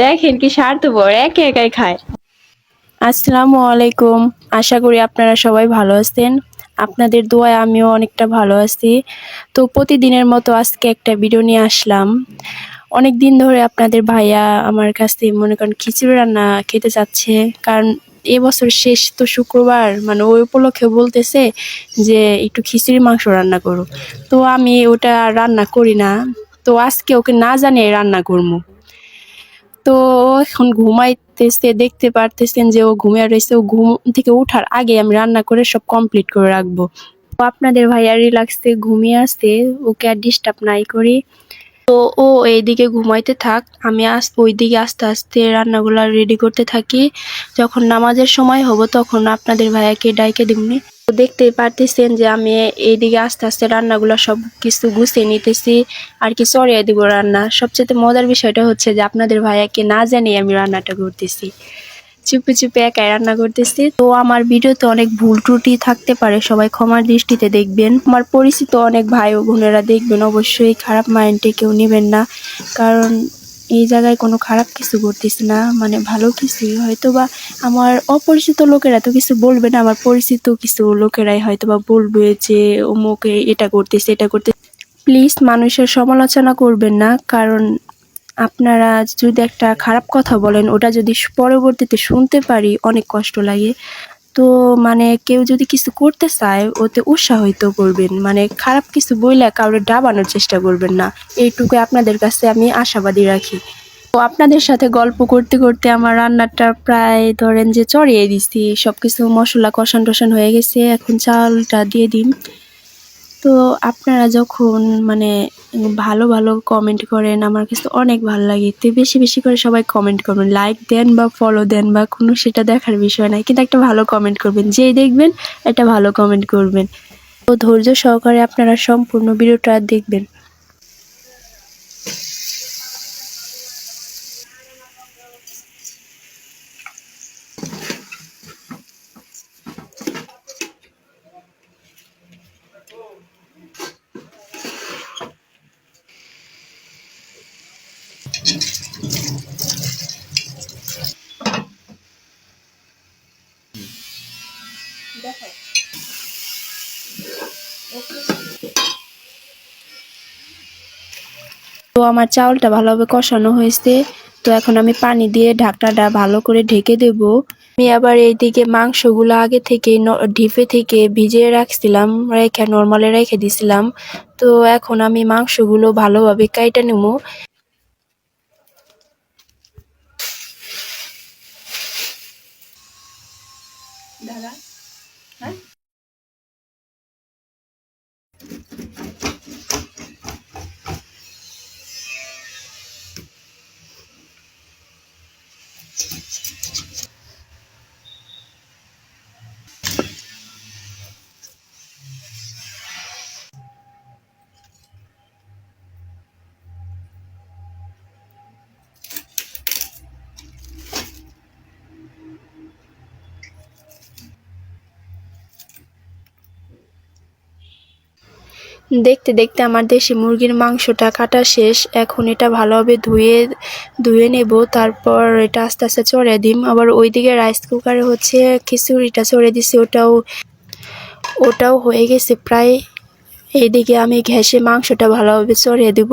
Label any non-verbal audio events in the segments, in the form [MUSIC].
দেখেন কি স্বার্থপর একে একাই খায়। আসসালামু আলাইকুম। আশা করি আপনারা সবাই ভালো আছেন। আপনাদের দোয়ায় আমিও অনেকটা ভালো আছি। তো প্রতিদিনের মতো আজকে একটা ভিডিও নিয়ে আসলাম। অনেক দিন ধরে আপনাদের ভাইয়া আমার কাছে মনে করেন খিচুড়ি রান্না খেতে চাচ্ছে কারণ এবছর শেষ তো শুক্রবার মানে ওই উপলক্ষে বলতেছে যে একটু খিচুড়ি মাংস রান্না করো। তো আমি ওটা রান্না করি না। তো আজকে ওকে না জানিয়ে রান্না করব। তো এখন ঘুমাইতেছে, দেখতে পারতেছেন যে ও ঘুমিয়ে রয়েছে। ও ঘুম থেকে উঠার আগে আমি রান্না করে সব কমপ্লিট করে রাখব। আপনাদের ভাইয়া রিল্যাক্সে ঘুমিয়ে আসতে ওকে আর ডিস্টার্ব নাই করি। তো ও এইদিকে ঘুমাইতে থাক, আমি আস, ওইদিকে আস্তে আস্তে রান্নাগুলো রেডি করতে থাকি। যখন নামাজের সময় হব তখন আপনাদের ভাইয়াকে ডাইকে দিবনি তো দেখতেই পারতেছেন যে আমি এইদিকে আস্তে আস্তে রান্নাগুলো সব কিছু গুছিয়ে নিতেছি, আর কি সরিয়ে দিব রান্না। সবচেয়ে মজার বিষয়টা হচ্ছে যে আপনাদের ভাইয়াকে না জানিয়ে আমি রান্নাটা করতেছি। চুপে চুপে একাই রান্না করতেছি। তো আমার ভিডিওতে অনেক ভুল ত্রুটি থাকতে পারে, সবাই ক্ষমার দৃষ্টিতে দেখবেন। আমার পরিচিত অনেক ভাই ও বোনেরা দেখবেন, অবশ্যই খারাপ মাইন্ডে কেউ নেবেন না। কারণ এই জায়গায় কোনো খারাপ কিছু করতেছি না মানে ভালো কিছুই। হয়তো বা আমার অপরিচিত লোকেরা তো কিছু বলবে না, আমার পরিচিত কিছু লোকেরাই হয়তো বা বলবে যে, অমুকে এটা করতেছে, এটা করতে প্লিজ মানুষের সমালোচনা করবেন না, কারণ আপনারা যদি একটা খারাপ কথা বলেন, ওটা যদি পরবর্তীতে শুনতে পারি, অনেক কষ্ট লাগে। তো মানে কেউ যদি কিছু করতে চায়, ওতে উৎসাহিত করবেন। মানে খারাপ কিছু বইলে কাউরে ডাবানোর চেষ্টা করবেন না। এইটুকু আপনাদের কাছে আমি আশাবাদী রাখি। তো আপনাদের সাথে গল্প করতে করতে আমার রান্নাটা প্রায় ধরেন যে চড়িয়ে দিছি। সব কিছু মশলা কষান টসান হয়ে গেছে। এখন চালটা দিয়ে দিন তো আপনারা যখন মানে ভালো ভালো কমেন্ট করেন, আমার কাছে অনেক ভালো লাগে। তো বেশি বেশি করে সবাই কমেন্ট করবেন। লাইক দেন বা ফলো দেন বা কোনো সেটা দেখার বিষয় নাই, কিন্তু একটা ভালো কমেন্ট করবেন। যেই দেখবেন, একটা ভালো কমেন্ট করবেন। তো ধৈর্য সহকারে আপনারা সম্পূর্ণ ভিডিওটা দেখবেন। তো আমার চাউলটা ভালোভাবে কষানো হয়েছে। তো এখন আমি পানি দিয়ে ঢাকনাটা ভালো করে ঢেকে দেব। আমি আবার এইদিকে মাংসগুলো আগে থেকে ঢিপে থেকে ভিজিয়ে রাখছিলাম, রেখে, নর্মালে রেখে দিছিলাম। তো এখন আমি মাংসগুলো ভালোভাবে কাইটা নেব। দেখতে দেখতে আমার দেশি মুরগির মাংসটা কাটা শেষ। এখন এটা ভালোভাবে ধুয়ে ধুয়ে নেব, তারপর এটা আস্তে আস্তে চড়ে দিম। আবার ওইদিকে রাইস কুকারে হচ্ছে খিচুড়িটা চড়ে দিছি, ওটাও ওটাও হয়ে গেছে প্রায়। এইদিকে আমি ঘ্যাসে মাংসটা ভালোভাবে চড়িয়ে দেব।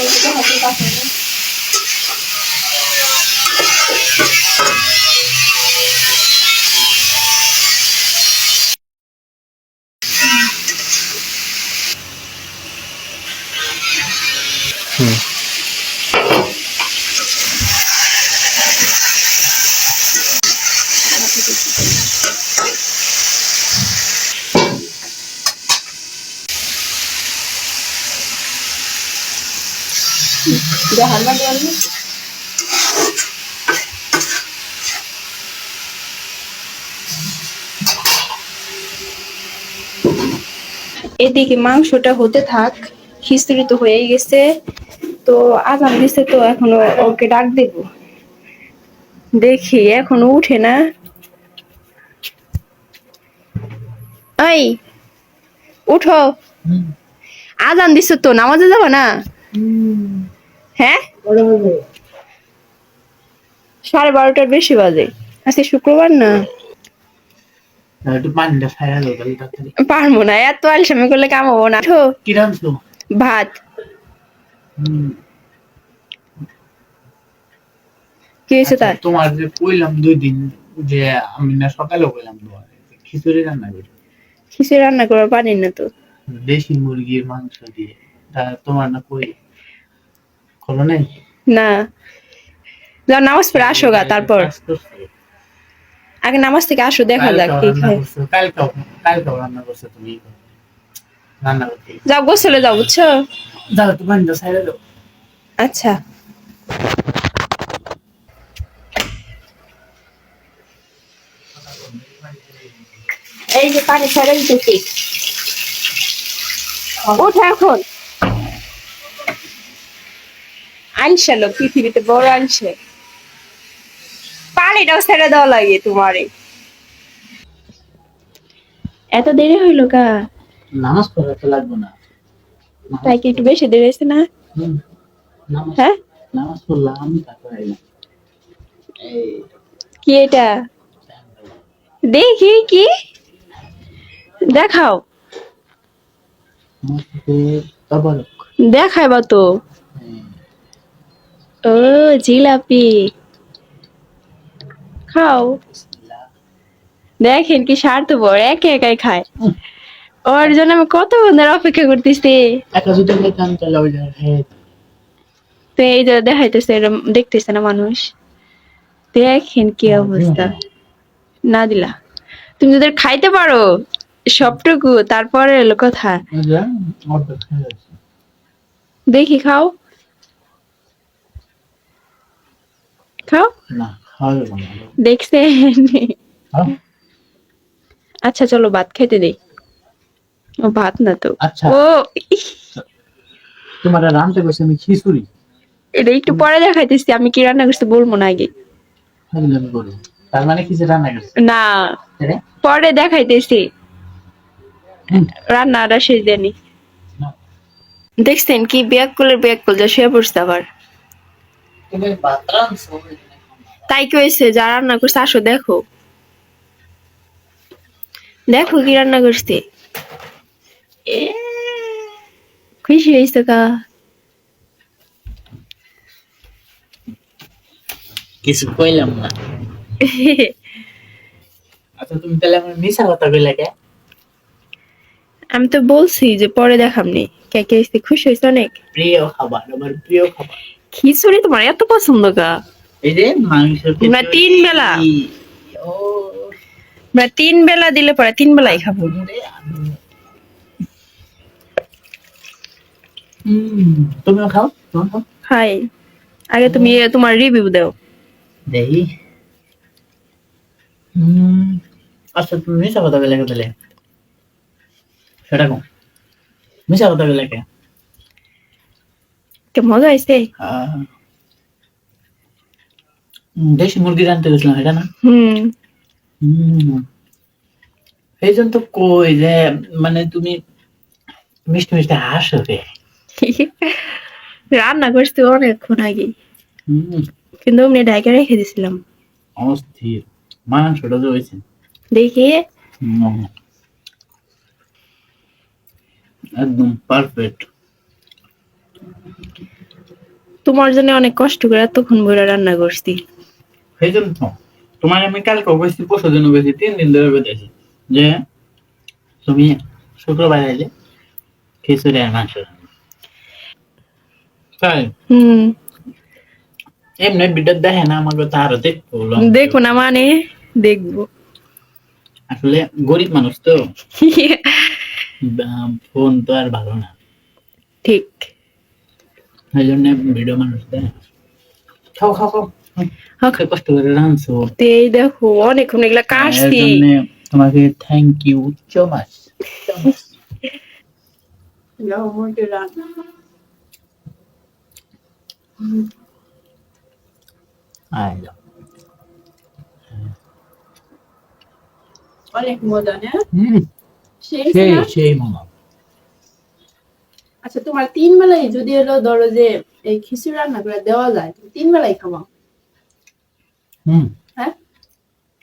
有一个好地方 এদিকে মাংসটা হতে থাক খিচুড়ি তো হয়েই গেছে। তো আজান দিছে তো এখনও ওকে ডাক দেব। দেখি এখনও উঠে না। এই উঠো। আজান দিছে তো নামাজে যাব না? হ্যাঁ? সাড়ে বারোটার বেশি বাজে। আজকে শুক্রবার না? তাড়াতাড়ি। পারব না এত আলসামি করলে কামাবো না। ভাত। কি হয়েছে তার? আচ্ছা, তোমার যে কইলাম দুই দিন যে আমি না সকালে কইলাম তোমার খিচুড়ি রান্না করি। খিচুড়ি রান্না করার পারি না তো। দেশি মুরগির মাংস দিয়ে। তা তোমার না কই? খোলো নাই? না। যাও নামাজ পড়ে আসো গা তারপর। আগে নামাজ থেকে আসো দেখা যাক কি খায় করছ, কালকেও কালকেও রান্না করছ তুমি। রান্না করতে যাও গোসলে যাও বুঝছ? দাও তো পানিটা ছাইড়া দাও। আচ্ছা। এই যে পানি ছেড়ে দিতেছি। ওঠা এখন। আনছে লোক পৃথিবীতে বড় আনছে। পানিটাও ছেড়ে দেওয়া লাগে তোমারে। এত দেরি হইল কা? নামাজ পড়াতে লাগবে না। তাই কি একটু বেশি দেরি হয়েছে না? হ্যাঁ? নামাজ পড়লাম তারপর কি এটা? দেখি কি? দেখাও। দেখাইবা তো। ও জিলাপি খাও দেখেন কি স্বার্থপর একে একাই খায় ওর জন্য আমি কত বন্ধুর অপেক্ষা করতেছি তো এই যে দেখাইতেছে দেখতেছে না মানুষ দেখেন কি অবস্থা না দিলা তুমি যদি খাইতে পারো সবটুকু তারপরে কথা দেখি খাও খাও না দেখছেন? আচ্ছা চলো ভাত খেতে দেই। ও ভাত না তো। আচ্ছা। ও তোমার আমি খিচুড়ি। এটা একটু পরে দেখাইতেছি আমি কি রান্না করছি বলব না আগে। বলব। তার মানে কি যে রান্না করছে? না। পরে দেখাইতেছি। রান্নাটা শেষ দেনি দেখছেন কি ব্যাগ করলে ব্যাগ করলে শুয়ে পড়ছে আবার। তুমি ভাত রাঁধছো? তাই কি হয়েছে? যা রান্না করছে আসো দেখো। দেখো কি রান্না করছে। খুশি হয়েছে কা? কিছু কইলাম না। আচ্ছা তুমি তাহলে আমার মিশা কথা কইলা কে? আমি তো বলছি যে পরে দেখামনি। কে কে খুশি হয়েছে অনেক? প্রিয় খাবার আমার প্রিয় খাবার। খিচুড়ি তোমার এত পছন্দ কা এই যে তিন বেলা। আমরা তিন বেলা দিলে পরে তিন বেলাই খাব। তুমিও খাও খাই আগে তুমি তোমার রিভিউ দাও। দেখি। আচ্ছা তুমি মিশা কথা বলে তাহলে? সেটা কম মিশা কথা বলে কে কে মজা হয়েছে। দেশি মুরগি রানতে গেছিলাম এটা না? হুম। হুম। এই জন্য তো কই যে মানে তুমি মিষ্টি মিষ্টি হাসো রে [LAUGHS] রান্না করছি অনেকক্ষণ আগে। হুম। কিন্তু অমনি ঢাকে রেখে দিছিলাম। অস্থির। মাংসটা যে হয়েছে। দেখি। একদম পারফেক্ট তোমার জন্য অনেক কষ্ট করে এতক্ষণ বইরা রান্না করছি। সেই জন্য তো। তোমার আমি কালকে গেছি পরশু দিন গেছি তিন দিন ধরে বেঁধেছি যে তুমি শুক্রবার আইলে খিচুড়ি আর মাংস তাই? হুম। এমনি দেখে না আমাকে তো আরও দেখব দেখো না মানে? দেখব। আসলে গরিব মানুষ তো। [LAUGHS] ফোন তো আর ভালো না। ঠিক। সেই জন্য ভিডিও মানুষ দেখে না। খাও খাও খাও খাও, কত কষ্ট করে রাঁধছো তো এই দেখো অনেকক্ষণ এগুলা এর কাটছি জন্য তোমাকে থ্যাংক ইউ সো মাচ আয় যাও। অনেক মজা না হুম সেই সেই না? আচ্ছা তোমার তিন বেলায় যদি হলো ধরো যে এই খিচুড়ি রান্না করে দেওয়া যায় তুমি তিন বেলায় খাওয়া হুম। হ্যাঁ?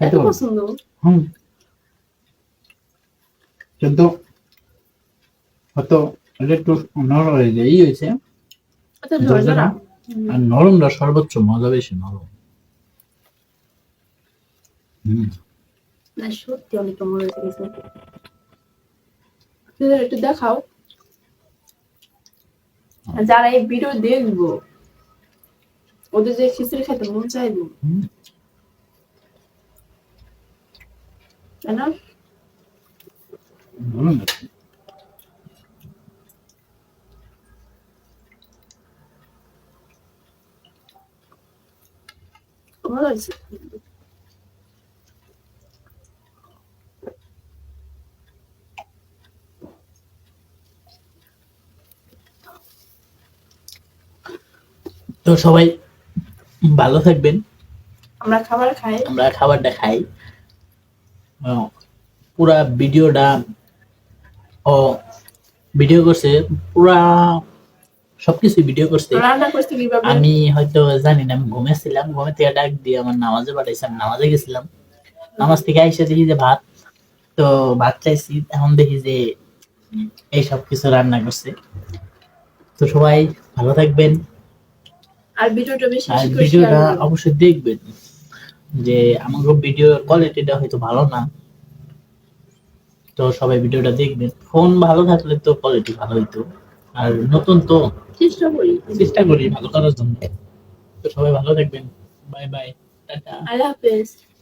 এত পছন্দ। হুম। কিন্তু হয়তো একটু নরম হয়ে যায় এই হয়েছে। আর নরমটা সর্বোচ্চ মজা বেশি নরম। হুম। না সত্যি অনেক মজা একটু দেখাও। যারা এই ভিডিও দেখব ওদের যে খিচুড়ি খেতে মন চাইব। তাই না নরম আছে। ভালো হয়েছে তো সবাই ভালো থাকবেন। আমরা খাবার খাই। আমরা খাবারটা খাই। পুরা ভিডিওটা ও ভিডিও করছে পুরা সবকিছু ভিডিও করছে। আমি হয়তো জানি না আমি ঘুমেছিলাম ঘুমে থেকে ডাক দিয়ে আমার নামাজে পাঠাইছে আমি নামাজে গেছিলাম। নামাজ থেকে আইসে দেখি যে ভাত তো ভাত চাইছি এখন দেখি যে এই সব কিছু রান্না করছে। তো সবাই ভালো থাকবেন। আর ভিডিওটা বেশি আর ভিডিওটা অবশ্যই দেখবেন যে আমার ভিডিও কোয়ালিটিটা হয়তো ভালো না। তো সবাই ভিডিওটা দেখবেন। ফোন ভালো থাকলে তো কোয়ালিটি ভালো হইতো। আর নতুন তো চেষ্টা করি। চেষ্টা করি ভালো করার জন্য। তো সবাই ভালো থাকবেন। Bye bye tata. আল্লাহ হাফেজ।